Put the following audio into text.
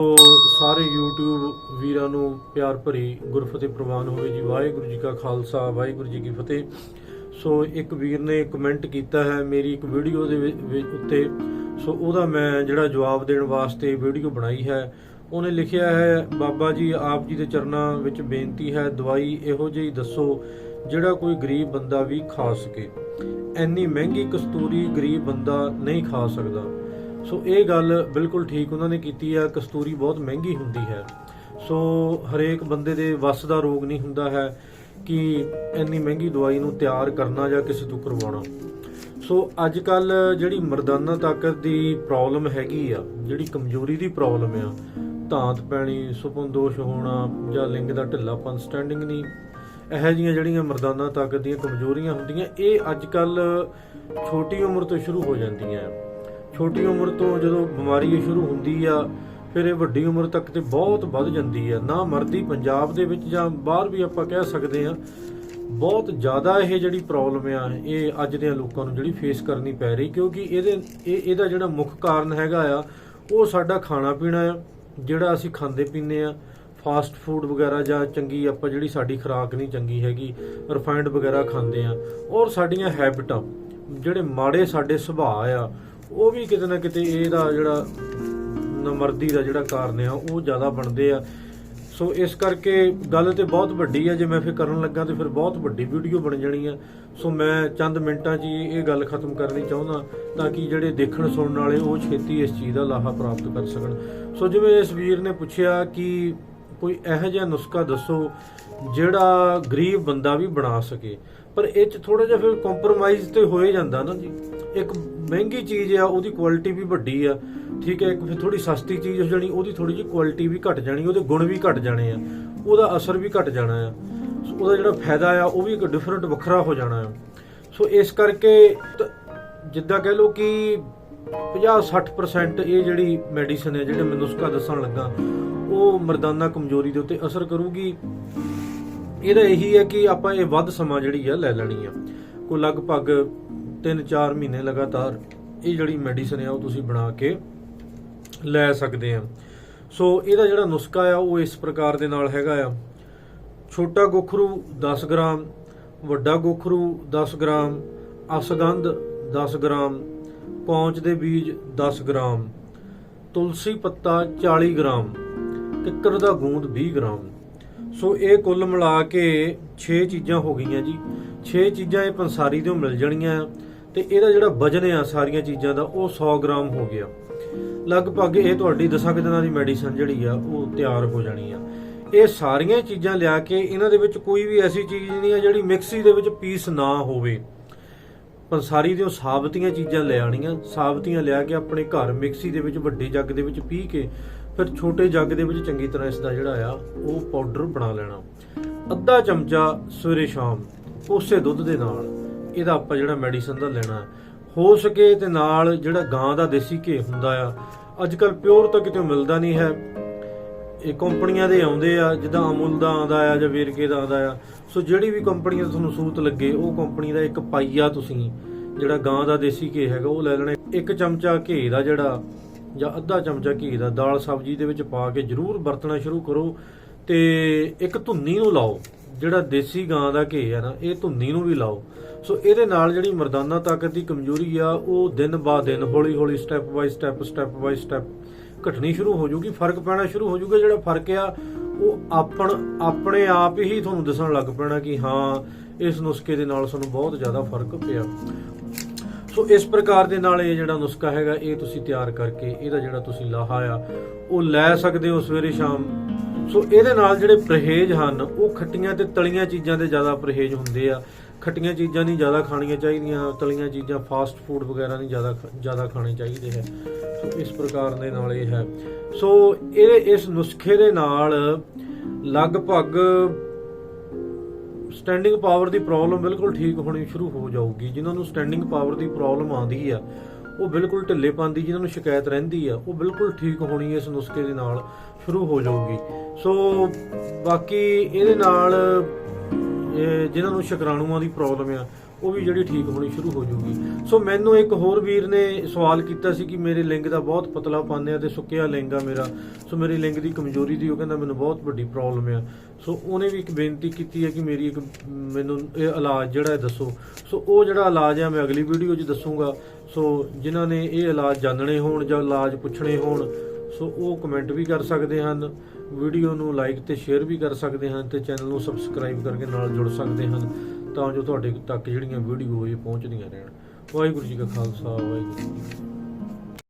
ਸੋ ਸਾਰੇ YouTube ਵੀਰਾਂ ਨੂੰ ਪਿਆਰ ਭਰੀ ਗੁਰਫਤਿਹ ਪ੍ਰਵਾਨ ਹੋਵੇ ਜੀ। ਵਾਹਿਗੁਰੂ ਜੀ ਕਾ ਖਾਲਸਾ, ਵਾਹਿਗੁਰੂ ਜੀ ਕੀ ਫਤਿਹ। ਸੋ ਇੱਕ ਵੀਰ ਨੇ ਕਮੈਂਟ ਕੀਤਾ ਹੈ ਮੇਰੀ ਇੱਕ ਵੀਡੀਓ ਦੇ ਵਿ- ਉੱਤੇ। ਸੋ ਉਹਦਾ ਮੈਂ ਜਿਹੜਾ ਜਵਾਬ ਦੇਣ ਵਾਸਤੇ ਵੀਡੀਓ ਬਣਾਈ ਹੈ, ਉਹਨੇ ਲਿਖਿਆ ਹੈ, ਬਾਬਾ ਜੀ, ਆਪ ਜੀ ਦੇ ਚਰਨਾਂ ਵਿੱਚ ਬੇਨਤੀ ਹੈ, ਦਵਾਈ ਇਹੋ ਜਿਹੀ ਦੱਸੋ ਜਿਹੜਾ ਕੋਈ ਗਰੀਬ ਬੰਦਾ ਵੀ ਖਾ ਸਕੇ। ਇੰਨੀ ਮਹਿੰਗੀ ਕਸਤੂਰੀ ਗਰੀਬ ਬੰਦਾ ਨਹੀਂ ਖਾ ਸਕਦਾ। ਸੋ ਇਹ ਗੱਲ ਬਿਲਕੁਲ ਠੀਕ ਉਹਨਾਂ ਨੇ ਕੀਤੀ ਆ, ਕਸਤੂਰੀ ਬਹੁਤ ਮਹਿੰਗੀ ਹੁੰਦੀ ਹੈ। ਸੋ ਹਰੇਕ ਬੰਦੇ ਦੇ ਵੱਸ ਦਾ ਰੋਗ ਨਹੀਂ ਹੁੰਦਾ ਹੈ ਕਿ ਇੰਨੀ ਮਹਿੰਗੀ ਦਵਾਈ ਨੂੰ ਤਿਆਰ ਕਰਨਾ ਜਾਂ ਕਿਸੇ ਤੋਂ ਕਰਵਾਉਣਾ। ਸੋ ਅੱਜ ਕੱਲ ਜਿਹੜੀ ਮਰਦਾਨਾ ਤਾਕਤ ਦੀ ਪ੍ਰੋਬਲਮ ਹੈਗੀ ਆ, ਜਿਹੜੀ ਕਮਜ਼ੋਰੀ ਦੀ ਪ੍ਰੋਬਲਮ ਆ, ਧਾਂਤ ਪੈਣੀ, ਸੁਪਨ ਦੋਸ਼ ਹੋਣਾ ਜਾਂ ਲਿੰਗ ਦਾ ਢਿੱਲਾਪਨ ਸਟੈਂਡਿੰਗ ਨਹੀਂ, ਇਹੋ ਜਿਹੀਆਂ ਜਿਹੜੀਆਂ ਮਰਦਾਨਾ ਤਾਕਤ ਦੀਆਂ ਕਮਜ਼ੋਰੀਆਂ ਹੁੰਦੀਆਂ, ਇਹ ਅੱਜ ਕੱਲ ਛੋਟੀ ਉਮਰ ਤੋਂ ਸ਼ੁਰੂ ਹੋ ਜਾਂਦੀਆਂ। ਛੋਟੀ ਉਮਰ ਤੋਂ ਜਦੋਂ ਬਿਮਾਰੀ ਸ਼ੁਰੂ ਹੁੰਦੀ ਆ, ਫਿਰ ਇਹ ਵੱਡੀ ਉਮਰ ਤੱਕ ਤੇ ਬਹੁਤ ਵੱਧ ਜਾਂਦੀ ਆ। ਨਾ ਮਰਦੀ ਪੰਜਾਬ ਦੇ ਵਿੱਚ ਜਾਂ ਬਾਹਰ ਵੀ ਆਪਾਂ ਕਹਿ ਸਕਦੇ ਆ ਬਹੁਤ ਜ਼ਿਆਦਾ ਇਹ ਜਿਹੜੀ ਪ੍ਰੋਬਲਮ ਆ, ਇਹ ਅੱਜ ਦੇ ਲੋਕਾਂ ਨੂੰ ਜਿਹੜੀ ਫੇਸ ਕਰਨੀ ਪੈ ਰਹੀ, ਕਿਉਂਕਿ ਇਹਦੇ, ਇਹ, ਇਹਦਾ ਜਿਹੜਾ ਮੁੱਖ ਕਾਰਨ ਹੈਗਾ ਆ, ਉਹ ਸਾਡਾ ਖਾਣਾ ਪੀਣਾ ਆ, ਜਿਹੜਾ ਅਸੀਂ ਖਾਂਦੇ ਪੀਂਦੇ ਆ। ਫਾਸਟ ਫੂਡ ਵਗੈਰਾ ਜਾਂ ਚੰਗੀ ਆਪਾਂ ਜਿਹੜੀ ਸਾਡੀ ਖੁਰਾਕ ਨਹੀਂ ਚੰਗੀ ਹੈਗੀ ਰਿਫਾਈਨਡ ਵਗੈਰਾ ਖਾਂਦੇ ਆ। ਔਰ ਸਾਡੀਆਂ ਹੈਬਿਟਾਂ ਜਿਹੜੇ ਮਾੜੇ ਸਾਡੇ ਸੁਭਾਅ ਆ ਉਹ ਵੀ ਕਿਤੇ ਨਾ ਕਿਤੇ ਇਹਦਾ ਜਿਹੜਾ ਨਮਰਦੀ ਦਾ ਜਿਹੜਾ ਕਾਰਨ ਆ, ਉਹ ਜ਼ਿਆਦਾ ਬਣਦੇ ਆ। ਸੋ ਇਸ ਕਰਕੇ ਗੱਲ ਤੇ ਬਹੁਤ ਵੱਡੀ ਆ, ਜੇ ਮੈਂ ਫਿਰ ਕਰਨ ਲੱਗਾ ਤੇ ਫਿਰ ਬਹੁਤ ਵੱਡੀ ਵੀਡੀਓ ਬਣ ਜਾਣੀ ਆ। ਸੋ ਮੈਂ ਚੰਦ ਮਿੰਟਾਂ 'ਚ ਹੀ ਇਹ ਗੱਲ ਖਤਮ ਕਰਨੀ ਚਾਹੁੰਦਾ ਤਾਂ ਕਿ ਜਿਹੜੇ ਦੇਖਣ ਸੁਣਨ ਵਾਲੇ ਉਹ ਛੇਤੀ ਇਸ ਚੀਜ਼ ਦਾ ਲਾਹਾ ਪ੍ਰਾਪਤ ਕਰ ਸਕਣ। ਸੋ ਜਿਵੇਂ ਇਸ ਵੀਰ ਨੇ ਪੁੱਛਿਆ ਕਿ ਕੋਈ ਇਹੋ ਜਿਹਾ ਨੁਸਖਾ ਦੱਸੋ ਜਿਹੜਾ ਗਰੀਬ ਬੰਦਾ ਵੀ ਬਣਾ ਸਕੇ। ਪਰ ਇਹ ਚ ਥੋੜਾ ਜਿਹਾ ਫਿਰ ਕੰਪਰੋਮਾਈਜ਼ ਤੇ ਹੋਏ ਜਾਂਦਾ ਨਾ ਜੀ। ਇੱਕ ਮਹਿੰਗੀ ਚੀਜ਼ ਆ, ਉਹਦੀ ਕੁਆਲਿਟੀ ਵੀ ਵੱਡੀ ਆ। ਠੀਕ ਹੈ, ਇੱਕ ਫਿਰ ਥੋੜੀ ਸਸਤੀ ਚੀਜ਼ ਹੋ ਜਾਣੀ, ਉਹਦੀ ਥੋੜੀ ਜਿਹੀ ਕੁਆਲਿਟੀ ਵੀ ਘਟ ਜਾਣੀ, ਉਹਦੇ ਗੁਣ ਵੀ ਘਟ ਜਾਣੇ ਆ। ਉਹਦਾ ਅਸਰ ਵੀ ਘਟ ਜਾਣਾ ਆ। ਉਹਦਾ ਜਿਹੜਾ ਫਾਇਦਾ ਆ, ਉਹ ਵੀ ਇੱਕ ਡਿਫਰੈਂਟ ਵੱਖਰਾ ਹੋ ਜਾਣਾ ਆ। ਸੋ ਇਸ ਕਰਕੇ ਤ- ਜਿੱਦਾਂ ਕਹਿ ਲਓ ਕਿ 50-60% ਇਹ ਜਿਹੜੀ ਮੈਡੀਸਨ ਹੈ ਜਿਹੜੇ ਮੈਂ ਨੁਸਖਾ ਦੱਸਣ ਲੱਗਾ, ਉਹ ਮਰਦਾਨਾ ਕਮਜ਼ੋਰੀ ਦੇ ਉੱਤੇ ਅਸਰ ਕਰੂਗੀ। ਇਹਦਾ ਇਹੀ ਹੈ ਕਿ ਆਪਾਂ ਇਹ ਵੱਧ ਸਮਾਂ ਜਿਹੜੀ ਆ ਲੈ ਲੈਣੀ ਆ। ਕੋਈ ਲਗਭਗ 3-4 ਮਹੀਨੇ ਲਗਾਤਾਰ ਇਹ ਜਿਹੜੀ ਮੈਡੀਸਨ ਆ ਉਹ ਤੁਸੀਂ ਬਣਾ ਕੇ ਲੈ ਸਕਦੇ ਆ। ਸੋ ਇਹਦਾ ਜਿਹੜਾ ਨੁਸਖਾ ਆ, ਉਹ ਇਸ ਪ੍ਰਕਾਰ ਦੇ ਨਾਲ ਹੈਗਾ ਆ। ਛੋਟਾ ਗੋਖਰੂ 10 ਗ੍ਰਾਮ, ਵੱਡਾ ਗੋਖਰੂ 10 ਗ੍ਰਾਮ, ਅਸਗੰਧ 10 ਗ੍ਰਾਮ, ਪੌਂਚ ਦੇ ਬੀਜ 10 ਗ੍ਰਾਮ, ਤੁਲਸੀ ਪੱਤਾ 40 ਗ੍ਰਾਮ, ਕਿੱਕਰ ਦਾ ਗੂੰਦ 20 ਗ੍ਰਾਮ। ਸੋ ਇਹ ਕੁੱਲ ਮਿਲਾ ਕੇ 6 ਚੀਜ਼ਾਂ ਹੋ ਗਈਆਂ ਜੀ। 6 ਚੀਜ਼ਾਂ ਇਹ ਪੰਸਾਰੀ ਤੋਂ ਮਿਲ ਜਾਣੀਆਂ। ਆ ਤੇ ਇਹਦਾ ਜਿਹੜਾ ਵਜਨ ਆ ਸਾਰੀਆਂ ਚੀਜ਼ਾਂ ਦਾ, ਉਹ 100 ਗ੍ਰਾਮ ਹੋ ਗਿਆ। ਲਗਭਗ ਇਹ ਤੁਹਾਡੀ 10 ਦਿਨਾਂ ਦੀ ਮੈਡੀਸਨ ਜਿਹੜੀ ਆ, ਉਹ ਤਿਆਰ ਹੋ ਜਾਣੀ ਆ। ਇਹ ਸਾਰੀਆਂ ਚੀਜ਼ਾਂ ਲਿਆ ਕੇ ਇਹਨਾਂ ਦੇ ਵਿੱਚ ਕੋਈ ਵੀ ਐਸੀ ਚੀਜ਼ ਨਹੀਂ ਆ ਜਿਹੜੀ ਮਿਕਸੀ ਦੇ ਵਿੱਚ ਪੀਸ ਨਾ ਹੋਵੇ। ਪੰਸਾਰੀ ਦਿਓ ਸਾਬਤੀਆਂ ਚੀਜ਼ਾਂ ਲੈ ਆਣੀਆਂ ਸਾਬਤੀਆਂ ਲਿਆ ਕੇ ਆਪਣੇ ਘਰ ਮਿਕਸੀ ਦੇ ਵਿੱਚ, ਵੱਡੇ ਜੱਗ ਦੇ ਵਿੱਚ ਪੀ ਕੇ, ਫਿਰ ਛੋਟੇ ਜੱਗ ਦੇ ਵਿੱਚ ਚੰਗੀ ਤਰ੍ਹਾਂ ਇਸ ਦਾ ਜਿਹੜਾ ਆ, ਉਹ ਪਾਊਡਰ ਬਣਾ ਲੈਣਾ। ਅੱਧਾ ਚਮਚਾ ਸਵੇਰੇ ਸ਼ਾਮ, ਉਸੇ ਦੁੱਧ ਦੇ ਨਾਲ। ਇਹਦਾ ਆਪਾਂ ਜਿਹੜਾ ਮੈਡੀਸਨ ਦਾ ਲੈਣਾ ਹੋ। ਸਕੇ ਤੇ ਨਾਲ ਜਿਹੜਾ ਗਾਂ ਦਾ ਦੇਸੀ ਘੇ ਹੁੰਦਾ ਆ ਅੱਜ ਕੱਲ ਪਿਓਰ ਤਾਂ ਕਿਤੇ ਮਿਲਦਾ ਨਹੀਂ ਹੈ। ਇਹ ਕੰਪਨੀਆਂ ਦੇ ਆਉਂਦੇ ਆ, ਜਿੱਦਾਂ ਅਮੁਲ ਦਾ ਆਉਂਦਾ ਆ ਜਾਂ ਵੇਰਕੇ ਦਾ ਆਉਂਦਾ ਆ। ਸੋ ਜਿਹੜੀ ਵੀ ਕੰਪਨੀ ਦਾ ਤੁਹਾਨੂੰ ਸੂਤ ਲੱਗੇ, ਉਹ ਕੰਪਨੀ ਦਾ ਇੱਕ ਪਾਈਆ ਤੁਸੀਂ, ਜਿਹੜਾ ਗਾਂ ਦਾ ਦੇਸੀ ਘੇ ਹੈਗਾ, ਉਹ ਲੈ ਲੈਣਾ। ਇੱਕ ਚਮਚਾ ਘੇ ਦਾ ਜਿਹੜਾ, ਜਾਂ ਅੱਧਾ ਚਮਚਾ ਘੀ ਦਾ ਦਾਲ ਸਬਜ਼ੀ ਦੇ ਵਿੱਚ ਪਾ ਕੇ ਜਰੂਰ ਵਰਤਣਾ ਸ਼ੁਰੂ ਕਰੋ ਤੇ ਇੱਕ ਧੁੰਨੀ ਨੂੰ ਲਾਓ। ਜਿਹੜਾ ਦੇਸੀ ਗਾਂ ਦਾ ਘੇ ਆ ਨਾ, ਇਹ ਧੁੰਨੀ ਨੂੰ ਵੀ ਲਾਓ। ਸੋ ਇਹਦੇ ਨਾਲ ਜਿਹੜੀ ਮਰਦਾਨਾ ਤਾਕਤ ਦੀ ਕਮਜ਼ੋਰੀ ਆ, ਉਹ ਦਿਨ ਬਾ ਦਿਨ ਹੌਲੀ ਹੌਲੀ step by step step by step ਘਟਣੀ ਸ਼ੁਰੂ ਹੋ ਜੂਗੀ ਫ਼ਰਕ ਪੈਣਾ ਸ਼ੁਰੂ ਹੋ ਜੂਗਾ ਜਿਹੜਾ ਫ਼ਰਕ ਆ, ਉਹ ਆਪਣ, ਆਪਣੇ ਆਪ ਹੀ ਤੁਹਾਨੂੰ ਦਿਸਣ ਲੱਗ ਪੈਣਾ ਕਿ ਹਾਂ, ਇਸ ਨੁਸਖੇ ਦੇ ਨਾਲ ਸਾਨੂੰ ਬਹੁਤ ਜ਼ਿਆਦਾ ਫ਼ਰਕ ਪਿਆ। ਸੋ ਇਸ ਪ੍ਰਕਾਰ ਦੇ ਨਾਲ ਇਹ ਜਿਹੜਾ ਨੁਸਖਾ ਹੈਗਾ, ਇਹ ਤੁਸੀਂ ਤਿਆਰ ਕਰਕੇ, ਇਹਦਾ ਜਿਹੜਾ ਤੁਸੀਂ ਲਾਹਾ ਆ, ਉਹ ਲੈ ਸਕਦੇ ਹੋ ਸਵੇਰੇ ਸ਼ਾਮ। ਸੋ ਇਹਦੇ ਨਾਲ ਜਿਹੜੇ ਪਰਹੇਜ਼ ਹਨ, ਉਹ ਖੱਟੀਆਂ ਤੇ ਤਲੀਆਂ ਚੀਜ਼ਾਂ ਦੇ ਜ਼ਿਆਦਾ ਪਰਹੇਜ਼ ਹੁੰਦੇ ਆ। ਖੱਟੀਆਂ ਚੀਜ਼ਾਂ ਨਹੀਂ ਜ਼ਿਆਦਾ ਖਾਣੀਆਂ ਚਾਹੀਦੀਆਂ, ਤਲੀਆਂ ਚੀਜ਼ਾਂ ਫਾਸਟ ਫੂਡ ਵਗੈਰਾ ਨਹੀਂ ਜ਼ਿਆਦਾ ਜ਼ਿਆਦਾ ਖਾਣੇ ਚਾਹੀਦੇ ਹੈ। ਸੋ ਇਸ ਪ੍ਰਕਾਰ ਦੇ ਨਾਲ ਇਹ ਹੈ। ਸੋ ਇਹ ਇਸ ਨੁਸਖੇ ਦੇ ਨਾਲ ਲਗਭਗ ਸਟੈਂਡਿੰਗ ਪਾਵਰ ਦੀ ਪ੍ਰੋਬਲਮ ਬਿਲਕੁਲ ਠੀਕ ਹੋਣੀ ਸ਼ੁਰੂ ਹੋ ਜਾਊਗੀ। ਜਿਨ੍ਹਾਂ ਨੂੰ ਸਟੈਂਡਿੰਗ ਪਾਵਰ ਦੀ ਪ੍ਰੋਬਲਮ ਆਉਂਦੀ ਆ ਉਹ ਬਿਲਕੁਲ ਢਿੱਲੇਪਨ ਦੀ ਜਿਹਨਾਂ ਨੂੰ ਸ਼ਿਕਾਇਤ ਰਹਿੰਦੀ ਆ, ਉਹ ਬਿਲਕੁਲ ਠੀਕ ਹੋਣੀ ਇਸ ਨੁਸਖੇ ਦੇ ਨਾਲ, ਸ਼ੁਰੂ ਹੋ ਜਾਊਗੀ। ਸੋ ਬਾਕੀ ਇਹਦੇ ਨਾਲ, ਇਹ ਜਿਨ੍ਹਾਂ ਨੂੰ ਸ਼ੁਕਰਾਣੂਆਂ ਦੀ ਪ੍ਰੋਬਲਮ ਆ, ਉਹ ਵੀ ਜਿਹੜੀ ਠੀਕ ਹੋਣੀ ਸ਼ੁਰੂ ਹੋ ਜੂਗੀ ਸੋ ਮੈਨੂੰ ਇੱਕ ਹੋਰ ਵੀਰ ਨੇ ਸਵਾਲ ਕੀਤਾ ਸੀ ਕਿ ਮੇਰੇ ਲਿੰਗ ਦਾ ਬਹੁਤ ਪਤਲਾ ਪਾਉਂਦੇ ਆ ਤੇ ਸੁੱਕਿਆ ਲਿੰਗ ਆ ਮੇਰਾ। ਸੋ ਮੇਰੀ ਲਿੰਗ ਦੀ ਕਮਜ਼ੋਰੀ ਦੀ, ਉਹ ਕਹਿੰਦਾ ਮੈਨੂੰ ਬਹੁਤ ਵੱਡੀ ਪ੍ਰੋਬਲਮ ਆ। ਸੋ ਉਹਨੇ ਵੀ ਇੱਕ ਬੇਨਤੀ ਕੀਤੀ ਹੈ ਕਿ ਮੇਰੀ ਇੱਕ, ਮੈਨੂੰ ਇਹ ਇਲਾਜ ਜਿਹੜਾ ਹੈ ਦੱਸੋ। ਸੋ ਉਹ ਜਿਹੜਾ ਇਲਾਜ ਹੈ ਮੈਂ ਅਗਲੀ ਵੀਡੀਓ 'ਚ ਦੱਸੂਗਾ। ਸੋ ਜਿਨ੍ਹਾਂ ਨੇ ਇਹ ਇਲਾਜ ਜਾਣਨੇ ਹੋਣ ਜਾਂ ਇਲਾਜ ਪੁੱਛਣੇ ਹੋਣ, ਸੋ ਉਹ ਕਮੈਂਟ ਵੀ ਕਰ ਸਕਦੇ ਹਨ, ਵੀਡੀਓ ਨੂੰ ਲਾਈਕ ਤੇ ਸ਼ੇਅਰ ਵੀ ਕਰ ਸਕਦੇ ਹਨ ਤੇ ਚੈਨਲ ਨੂੰ ਸਬਸਕ੍ਰਾਈਬ ਕਰਕੇ ਨਾਲ ਜੁੜ ਸਕਦੇ ਹਨ ਤਾਂ ਜੋ ਤੁਹਾਡੇ ਤੱਕ ਜਿਹੜੀਆਂ ਵੀਡੀਓ ਇਹ ਪਹੁੰਚਦੀਆਂ ਰਹਿਣ। ਵਾਹਿਗੁਰੂ ਜੀ ਕਾ ਖਾਲਸਾ, ਵਾਹਿਗੁਰੂ ਜੀ